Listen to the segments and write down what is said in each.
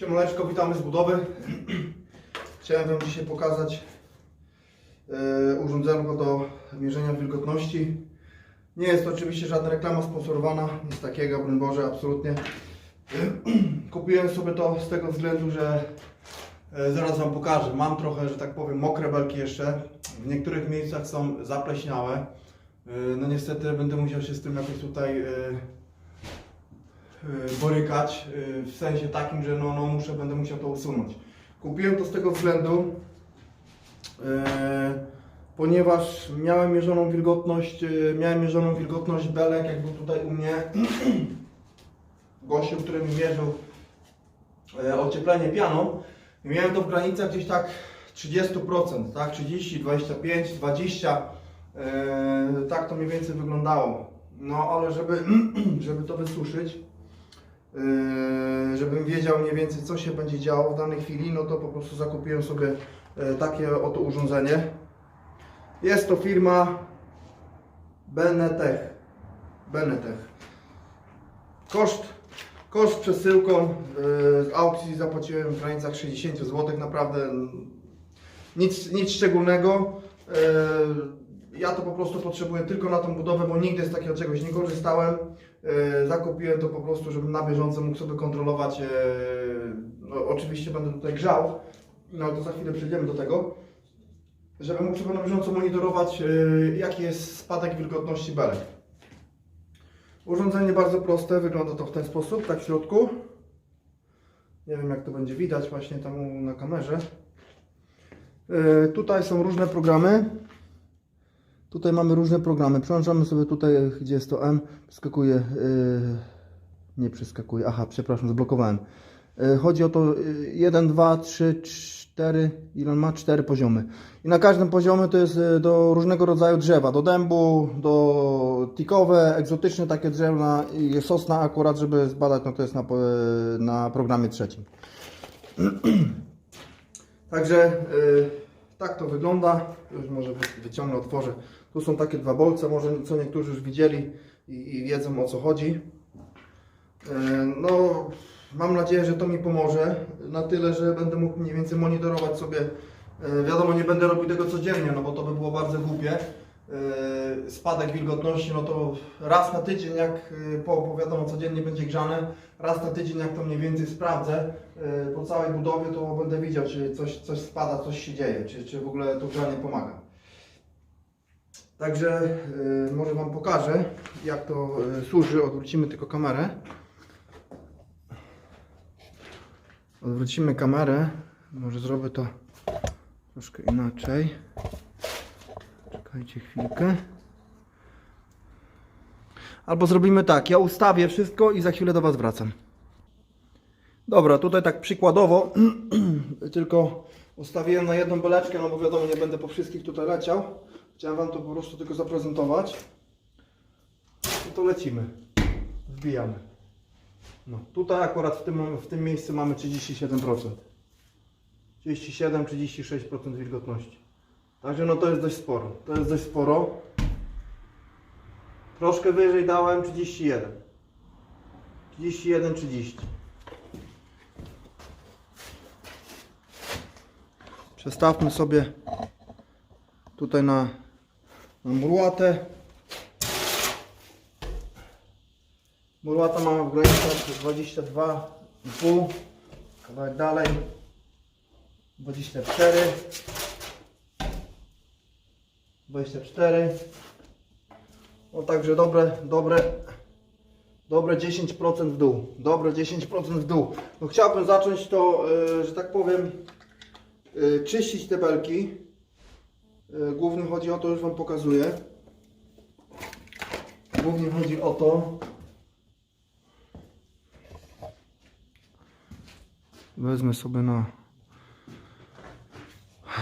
Siemaneczko, witamy z budowy. Chciałem Wam dzisiaj pokazać e, urządzenko do mierzenia wilgotności. Nie jest to oczywiście żadna reklama sponsorowana, nic takiego, broń Boże, absolutnie. Kupiłem sobie to z tego względu, że e, zaraz Wam pokażę. Mam trochę, że tak powiem, mokre belki jeszcze. W niektórych miejscach są zapleśniałe. E, No niestety będę musiał się z tym jakoś tutaj borykać, y, w sensie takim, że no, no muszę, będę musiał to usunąć. Kupiłem to z tego względu, y, ponieważ miałem mierzoną wilgotność, y, miałem mierzoną wilgotność belek, jak był tutaj u mnie gościu, który mi mierzył y, ocieplenie pianą miałem to w granicach gdzieś tak 30%, tak, 30, 25, 20, y, tak to mniej więcej wyglądało. No ale żeby, żeby to wysuszyć, żebym wiedział mniej więcej co się będzie działo w danej chwili, no to po prostu zakupiłem sobie e, takie oto urządzenie. Jest to firma Benetech. Benetech. Koszt, koszt przesyłką yy, z aukcji zapłaciłem w granicach 60 zł, naprawdę nic, nic szczególnego. Ja to po prostu potrzebuję tylko na tą budowę, bo nigdy z takiego czegoś nie korzystałem. E, Zakupiłem to po prostu, żebym na bieżąco mógł sobie kontrolować. e, No, oczywiście będę tutaj grzał, no to za chwilę przejdziemy do tego. Żebym mógł sobie na bieżąco monitorować, e, jaki jest spadek wilgotności belek. Urządzenie bardzo proste, wygląda to w ten sposób, tak w środku. Nie wiem jak to będzie widać właśnie tam na kamerze. Tutaj są różne programy. Tutaj mamy różne programy. Przełączamy sobie tutaj, gdzie jest to M. Przeskakuje. Yy, nie przeskakuje. Aha, przepraszam, zblokowałem. Yy, chodzi o to 1, 2, 3, 4. Ile ma? 4 poziomy. I na każdym poziomie to jest yy, do różnego rodzaju drzewa. Do dębu, do tikowe, egzotyczne takie drzewa i sosna akurat, żeby zbadać, no to jest na, po- na programie trzecim. Także y, tak to wygląda. Już może wy- wyciągnę, otworzę. Tu są takie dwa bolce, może co niektórzy już widzieli i, i wiedzą o co chodzi. Y, no, mam nadzieję, że to mi pomoże na tyle, że będę mógł mniej więcej monitorować sobie. Y, wiadomo, nie będę robił tego codziennie, no bo to by było bardzo głupie. Y, Spadek wilgotności, no to raz na tydzień, jak po, wiadomo, codziennie będzie grzane, raz na tydzień, jak to mniej więcej sprawdzę po całej budowie, to będę widział, czy coś, coś spada, coś się dzieje, czy, czy w ogóle to grzanie pomaga. Także y, może Wam pokażę, jak to y, służy. Odwrócimy tylko kamerę. Odwrócimy kamerę. Może zrobię to troszkę inaczej. Czekajcie chwilkę. Albo zrobimy tak, ja ustawię wszystko i za chwilę do Was wracam. Dobra, tutaj tak przykładowo, tylko ustawiłem na jedną beleczkę, no bo wiadomo, nie będę po wszystkich tutaj leciał. Chciałem Wam to po prostu tylko zaprezentować. I to lecimy. Wbijamy. No, tutaj akurat w tym, w tym miejscu mamy 37%. 37-36% wilgotności. Także no to jest dość sporo. To jest dość sporo. Troszkę wyżej dałem 31. 31, 30. Przestawmy sobie tutaj na, na murłatę. Murłata mamy w granicach 22,5. Kawałek dalej. 24. 24. No także dobre, dobre, dobre 10% w dół. Dobre 10% w dół. No chciałbym zacząć to, e, że tak powiem, e, czyścić te belki. E, Głównie chodzi o to, już Wam pokazuję. Głównie chodzi o to. Wezmę sobie na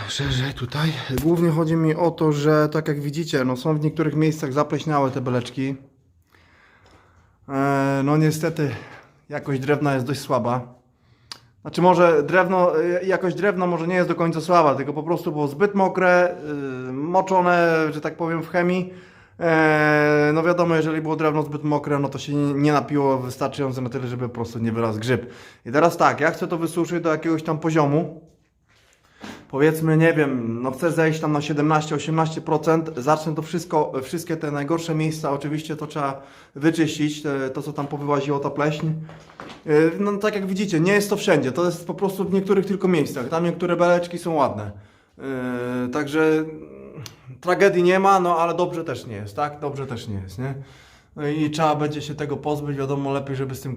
szerzej tutaj. Głównie chodzi mi o to, że tak jak widzicie, no są w niektórych miejscach zapleśniałe te beleczki. E, no niestety jakość drewna jest dość słaba. Znaczy może drewno, e, jakość drewna może nie jest do końca słaba, tylko po prostu było zbyt mokre, y, moczone, że tak powiem w chemii. Eee, no wiadomo, jeżeli było drewno zbyt mokre, no to się nie, napiło wystarczająco na tyle, żeby po prostu nie wylazł grzyb. I teraz tak, ja chcę to wysuszyć do jakiegoś tam poziomu. Powiedzmy, nie wiem, no chcę zejść tam na 17-18%, zacznę to wszystko, wszystkie te najgorsze miejsca, oczywiście to trzeba wyczyścić, to co tam powyłaziło ta pleśń. Yy, No tak jak widzicie, nie jest to wszędzie, to jest po prostu w niektórych tylko miejscach, tam niektóre beleczki są ładne. Yy, Także tragedii nie ma, no ale dobrze też nie jest, tak? Dobrze też nie jest, nie? No i trzeba będzie się tego pozbyć, wiadomo, lepiej, żeby z tym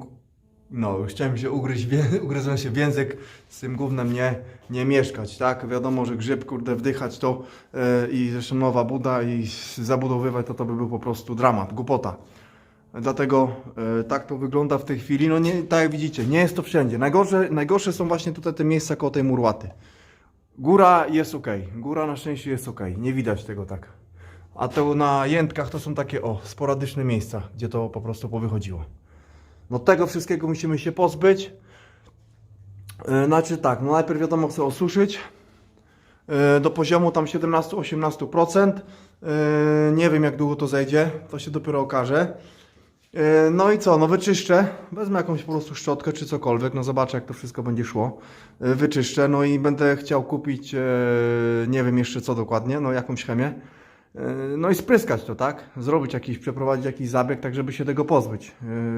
no, chciałem się ugryźć, ugryzłem się w język, z tym gównem nie, nie mieszkać, tak? Wiadomo, że grzyb, kurde, wdychać to e, i zresztą nowa buda i zabudowywać to, to by był po prostu dramat, głupota. Dlatego e, tak to wygląda w tej chwili. No nie, tak jak widzicie, nie jest to wszędzie. Najgorsze, najgorsze są właśnie tutaj te miejsca koło tej murłaty. Góra jest ok, góra na szczęście jest ok, nie widać tego tak. A to na jętkach to są takie, o, sporadyczne miejsca, gdzie to po prostu powychodziło. No tego wszystkiego musimy się pozbyć. Yy, Znaczy tak, no najpierw wiadomo chcę osuszyć yy, do poziomu tam 17-18%. Yy, Nie wiem jak długo to zejdzie, to się dopiero okaże. Yy, No i co, no wyczyszczę, wezmę jakąś po prostu szczotkę czy cokolwiek, no zobaczę jak to wszystko będzie szło. Yy, Wyczyszczę, no i będę chciał kupić, yy, nie wiem jeszcze co dokładnie, no jakąś chemię. No i spryskać to, tak? Zrobić jakiś, przeprowadzić jakiś zabieg, tak żeby się tego pozbyć.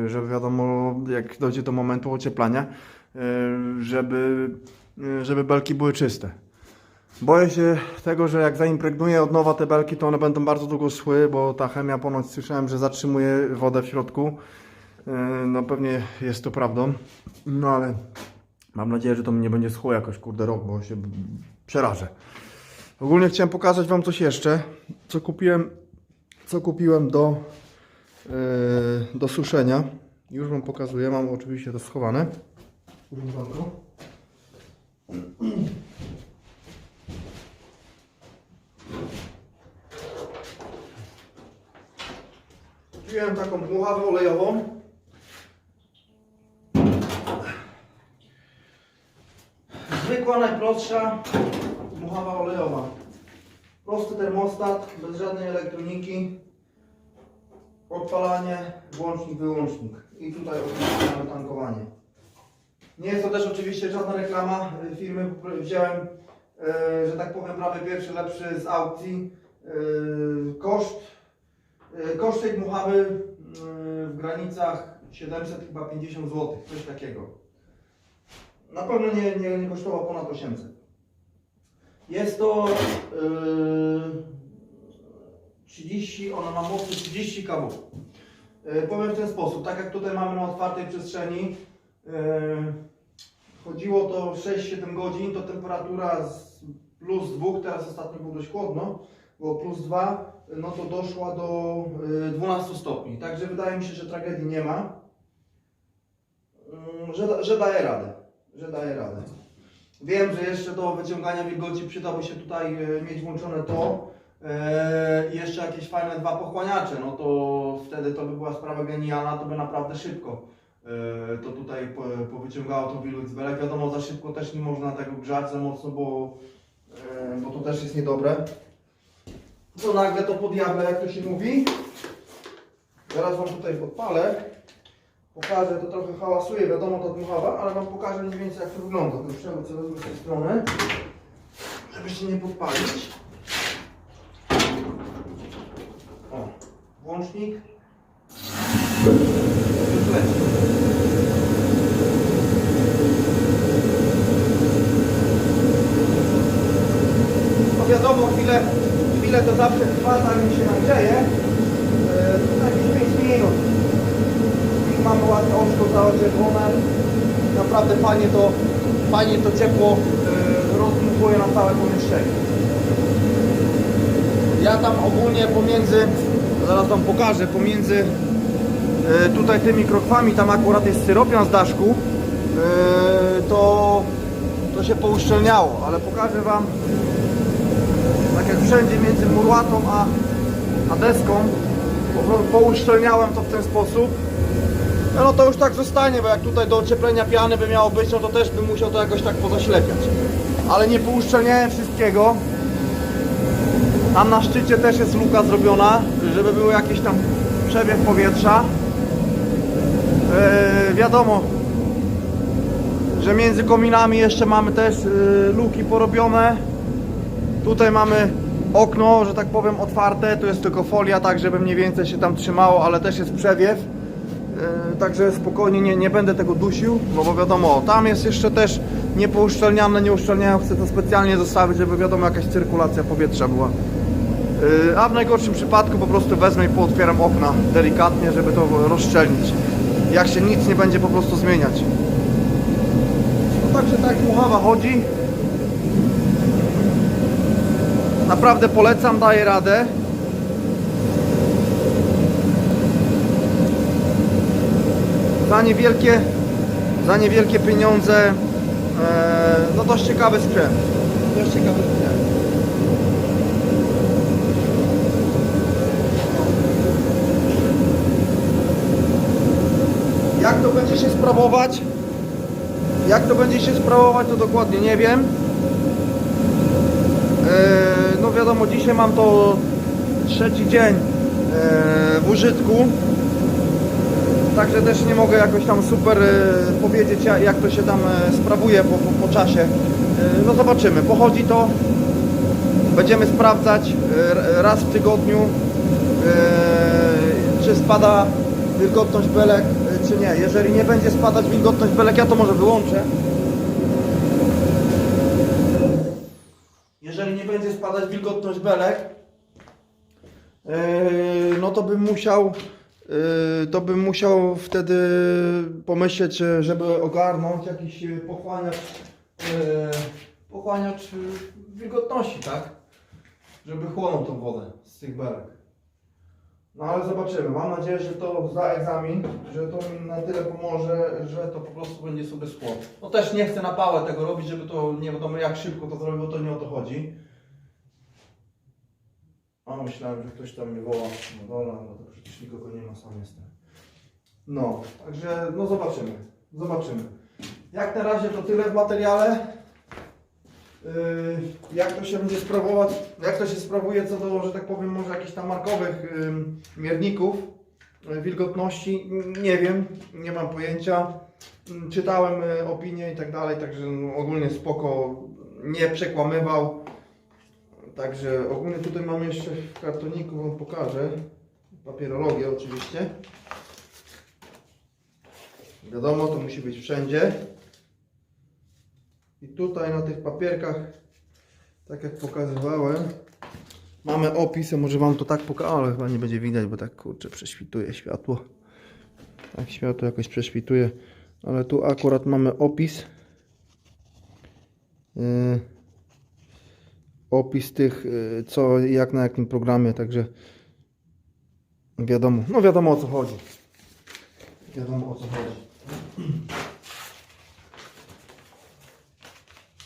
Żeby wiadomo, jak dojdzie do momentu ocieplania, żeby, żeby belki były czyste. Boję się tego, że jak zaimpregnuję od nowa te belki, to one będą bardzo długo szły, bo ta chemia ponoć słyszałem, że zatrzymuje wodę w środku. Yy, No pewnie jest to prawdą. No ale mam nadzieję, że to mi nie będzie schło jakoś kurde rok, bo się przerażę. Ogólnie chciałem pokazać Wam coś jeszcze, co kupiłem, co kupiłem do, yy, do suszenia. Już Wam pokazuję, mam oczywiście to schowane. Urządzonko. Kupiłem taką dmuchawę olejową. Zwykła, najprostsza dmuchawa olejowa. Prosty termostat, bez żadnej elektroniki. Odpalanie, włącznik, wyłącznik. I tutaj oczywiście tankowanie. Nie jest to też oczywiście żadna reklama firmy. Wziąłem, e, że tak powiem, prawie pierwszy, lepszy z aukcji. E, Koszt, koszt tej dmuchawy e, w granicach 750 zł, coś takiego. Na pewno nie, nie, nie kosztował ponad 800. Jest to yy, 30, ona ma mocy 30 kW. Yy, powiem w ten sposób, tak jak tutaj mamy na otwartej przestrzeni, yy, chodziło to 6-7 godzin, to temperatura z plus 2, teraz ostatnio było dość chłodno, było plus 2, no to doszła do yy, 12 stopni. Także wydaje mi się, że tragedii nie ma, Yy, że, że daje radę, że daje radę. Wiem, że jeszcze do wyciągania wilgoci przydałoby się tutaj e, mieć włączone to e, i jeszcze jakieś fajne dwa pochłaniacze, no to wtedy to by była sprawa genialna, to by naprawdę szybko to tutaj po, powyciągało to wilgoć z belek. Wiadomo, za szybko też nie można tego grzać za mocno, bo, bo to też jest niedobre. To nagle to podjadę, jak to się mówi. Zaraz Wam tutaj podpalę. Pokażę, to trochę hałasuje, wiadomo to dmuchawa, ale Wam pokażę mniej więcej jak to wygląda. Ten przewód co wezmę z tej strony, żeby się nie podpalić. O, włącznik. No wiadomo, chwilę, chwilę to zawsze trwa, zanim się nagrzeje. Yy, to jakieś 5 minut. I mamy ładne oczko całe czerwone. Naprawdę fajnie to, fajnie to ciepło yy, rozdmuchuje na całe pomieszczenie. Ja tam ogólnie pomiędzy, zaraz Wam pokażę, pomiędzy yy, tutaj tymi krokwami, tam akurat jest styropian z daszku, to, to się pouszczelniało, ale pokażę Wam tak jak wszędzie między murłatą a, a deską po- pouszczelniałem to w ten sposób no, no to już tak zostanie, bo jak tutaj do ocieplenia piany by miało być, no to też bym musiał to jakoś tak pozaślepiać ale nie pouszczelniałem wszystkiego Tam na szczycie też jest luka zrobiona, żeby był jakiś tam przewiew powietrza. Yy, wiadomo, że między kominami jeszcze mamy też yy, luki porobione. Tutaj mamy okno, że tak powiem, otwarte. Tu jest tylko folia, tak żeby mniej więcej się tam trzymało, ale też jest przewiew. Yy, Także spokojnie nie, nie będę tego dusił, no bo wiadomo, tam jest jeszcze też niepouszczelniane, nie uszczelniają, chcę to specjalnie zostawić, żeby wiadomo jakaś cyrkulacja powietrza była. Yy, A w najgorszym przypadku po prostu wezmę i pootwieram okna delikatnie, żeby to rozszczelnić. Jak się nic nie będzie po prostu zmieniać. No także tak muchawa chodzi. Naprawdę polecam, daje radę. Za niewielkie, za niewielkie pieniądze, e, no dość ciekawy sprzęt. Dość ciekawy sprzęt. Jak to będzie się sprawować? Jak to będzie się sprawować, to dokładnie nie wiem. No wiadomo, dzisiaj mam to trzeci dzień eee, w użytku. Także też nie mogę jakoś tam super e, powiedzieć ja- jak to się tam e, sprawuje po, po, po czasie. E, No zobaczymy, pochodzi to. Będziemy sprawdzać e, raz w tygodniu e, czy spada wilgotność belek e, czy nie. Jeżeli nie będzie spadać wilgotność belek, ja to może wyłączę. Jeżeli nie będzie spadać wilgotność belek, Yy, no to bym musiał, yy, to bym musiał wtedy pomyśleć, e, żeby ogarnąć jakiś e, pochłaniacz, pochłaniacz e, wilgotności, tak? Żeby chłonął tą wodę z tych belek. No ale zobaczymy. Mam nadzieję, że to zda egzamin, że to mi na tyle pomoże, że to po prostu będzie sobie schło. No też nie chcę na pałę tego robić, żeby to nie wiadomo jak szybko to zrobił, to nie o to chodzi. Myślałem, że ktoś tam mnie woła na dole, ale to przecież nikogo nie ma, sam jestem. No, także no zobaczymy. Zobaczymy. Jak na razie to tyle w materiale. Yy, jak to się będzie sprawować, jak to się sprawuje co do, że tak powiem, może jakichś tam markowych ym, mierników yy, wilgotności, nie wiem, nie mam pojęcia. Czytałem y, opinie i tak dalej, także no, ogólnie spoko, nie przekłamywał. Także ogólnie tutaj mam jeszcze w kartoniku, wam pokażę. Papierologię oczywiście. Wiadomo, to musi być wszędzie. I tutaj na tych papierkach, tak jak pokazywałem, mamy opis. Ja może wam to tak pokażę, ale chyba nie będzie widać, bo tak kurczę prześwituje światło. Tak światło jakoś prześwituje. Ale tu akurat mamy opis. Yy opis tych, y, co jak na jakim programie, także wiadomo, no wiadomo o co chodzi. Wiadomo o co chodzi.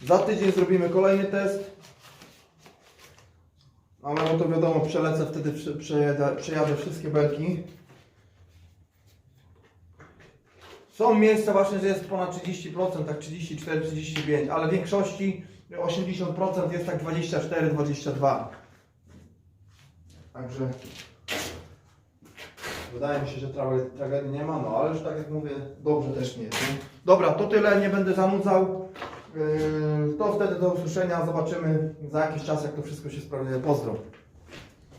Za tydzień zrobimy kolejny test. Ale no to wiadomo, przelecę wtedy, prze- przejadę, przejadę wszystkie belki. Są miejsca właśnie, że jest ponad 30%, tak 34, 35, ale w większości 80% jest tak 24, 22. Także wydaje mi się, że tra- tragedii nie ma, no ale już tak jak mówię, dobrze też nie jest. Dobra, to tyle, nie będę zanudzał. Yy, To wtedy do usłyszenia, zobaczymy za jakiś czas jak to wszystko się sprawuje. Pozdro.